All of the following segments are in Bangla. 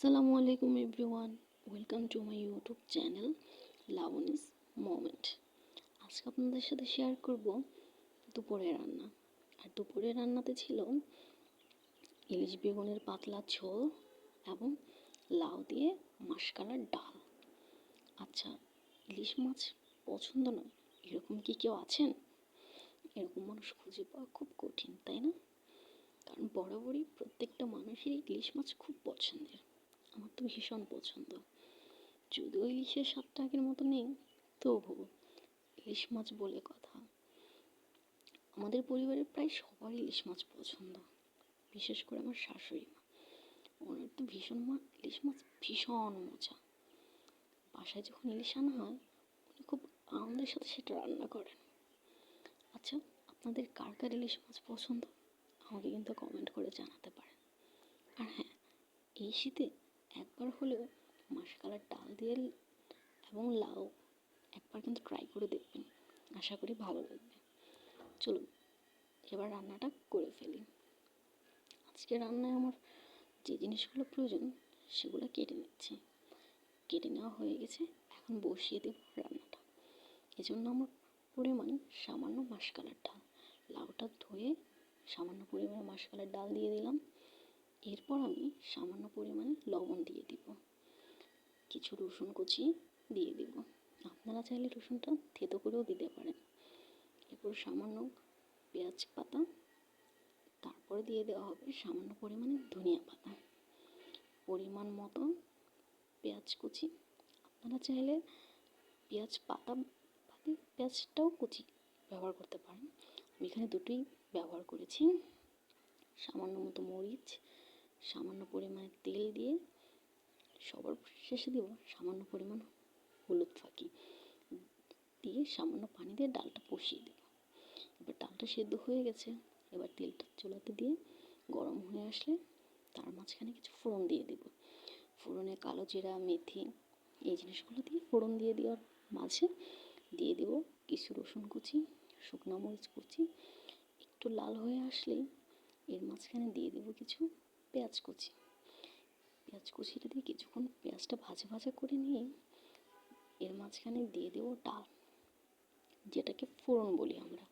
আসসালামু আলাইকুম everyone, welcome to my YouTube channel Laboni's moment. আজকে আপনাদের সাথে শেয়ার করব দুপুরের রান্না। আর দুপুরের রান্নাতে ছিল ইলিশ বেগুনের পাতলা ঝোল এবং লাউ দিয়ে মাসকালার ডাল। আচ্ছা ইলিশ মাছ পছন্দ নয় এরকম কি কেউ আছেন? এরকম মানুষ খুঁজে পাওয়া খুব কঠিন, তাই না? কারণ বরাবরই প্রত্যেকটা মানুষেরই ইলিশ মাছ খুব পছন্দের। আমার তো ভীষণ পছন্দ। যদিও ইলিশের স্বাদটা আগের মতো নেই, তবুও ইলিশ মাছ বলে কথা। আমাদের পরিবারের প্রায় সবারই ইলিশ মাছ পছন্দ, বিশেষ করে আমার শাশুড়ি মা। ওনার তো ভীষণ মা, ইলিশ মাছ ভীষণ মজা। বাসায় যখন ইলিশ আনা হয়, উনি খুব আনন্দের সাথে সেটা রান্না করেন। আচ্ছা আপনাদের কার কার ইলিশ মাছ পছন্দ? আমাকে কিন্তু কমেন্ট করে জানাতে পারেন। আর হ্যাঁ এই শীতে একবার হলেও মাসকালার ডাল দিয়ে এবং লাউ একবার কিন্তু ট্রাই করে দেখবেন। আশা করি ভালো লাগবে। চলুন, এবার রান্নাটা করে ফেলি। আজকে রান্নায় আমার যে জিনিসগুলো প্রয়োজন সেগুলো কেটে নিচ্ছি। কেটে নেওয়া হয়ে গেছে, এখন বসিয়ে দেব রান্নাটা। এজন্য আমার পরিমাণ সামান্য মাসকালার ডাল। লাউটা ধুয়ে সামান্য পরিমাণে মাসকালার ডাল দিয়ে দিলাম। এরপর আমি সামান্য পরিমাণে লবণ দিয়ে দিব। কিছু রসুন কুচি দিয়ে দিব। আপনারা চাইলে রসুনটা থেতো করেও দিতে পারেন। এরপর সামান্য পেঁয়াজ পাতা, তারপরে দিয়ে দেওয়া হবে সামান্য পরিমাণে ধনিয়া পাতা। পরিমাণ মতো পেঁয়াজ কুচি। আপনারা চাইলে পেঁয়াজ পাতা পেঁয়াজটাও কুচি ব্যবহার করতে পারেন। আমি এখানে দুটোই ব্যবহার করেছি। সামান্য মতো মরিচ সামান্য পরিমাণে তেল দিয়ে সবার শেষে দেব সামান্য পরিমাণ হলুদ ফাঁকি। দিয়ে সামান্য পানি দিয়ে ডালটা বসিয়ে দেব। এবার ডালটা সেদ্ধ হয়ে গেছে। এবার তেলটা চুলাতে দিয়ে গরম হয়ে আসলে তার মাঝখানে কিছু ফোড়ন দিয়ে দেব। ফোড়নে কালো জিরা, মেথি এই জিনিসগুলো দিয়ে ফোড়ন দিয়ে দেওয়ার মাঝে দিয়ে দেব কিছু রসুন কুচি, শুকনো মরিচ কুচি। একটু লাল হয়ে আসলেই এর মাঝখানে দিয়ে দেবো কিছু পেঁয়াজ কুচি। পেঁয়াজ কুচিটা দিয়ে কিছুক্ষণ পেঁয়াজটা ভাজা ভাজা করে নিয়ে এর মাঝখানে দিয়ে দেবো ডাল, যেটাকে ফোড়ন বলি আমরা।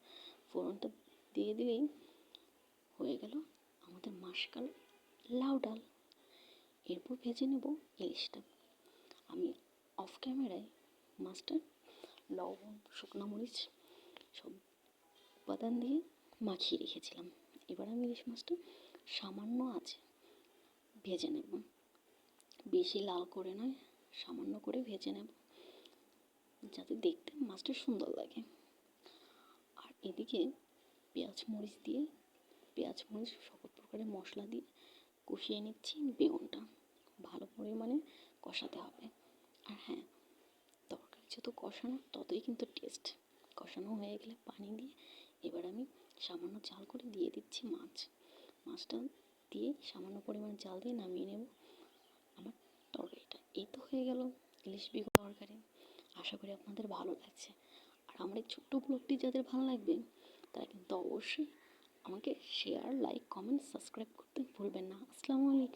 ফোড়নটা দিয়ে দিলেই হয়ে গেল আমাদের মাসকাল লাউ ডাল। এরপর ভেজে নেব ইলিশটা। আমি অফ ক্যামেরায় মাছটা লবণ, শুকনো মরিচ সব উপাদান দিয়ে মাখিয়ে রেখেছিলাম। এবার আমি ইলিশ মাছটা সামান্য আছে, ভেজে নেব। বেশি লাল করে নয়, সামান্য করে ভেজে নেব, যাতে দেখতে মাছটা সুন্দর লাগে। আর এদিকে পেঁয়াজ মরিচ দিয়ে, পেঁয়াজ মরিচ সকল প্রকারের মশলা দিয়ে কষিয়ে নিচ্ছি বেগুনটা। ভালো পরিমাণে কষাতে হবে। আর হ্যাঁ তরকারি যত কষানো ততই কিন্তু টেস্ট কষানো হয়ে গেলে পানি দিয়ে এবার আমি সামান্য চাল করে দিয়ে দিচ্ছি মাছ। মাছটা দিয়ে সামান্য পরিমাণ চাল দিয়ে নামিয়ে নেব। আমার তরকারিটা এই তো হয়ে গেল ইলিশ বেগুন তরকারি। আশা করি আপনাদের ভালো লাগছে। আর আমার এই ছোট্ট ব্লগটি যাদের ভালো লাগবে, তারা কিন্তু অবশ্যই আমাকে শেয়ার লাইক কমেন্ট সাবস্ক্রাইব করতে ভুলবেন না। আসসালামু আলাইকুম।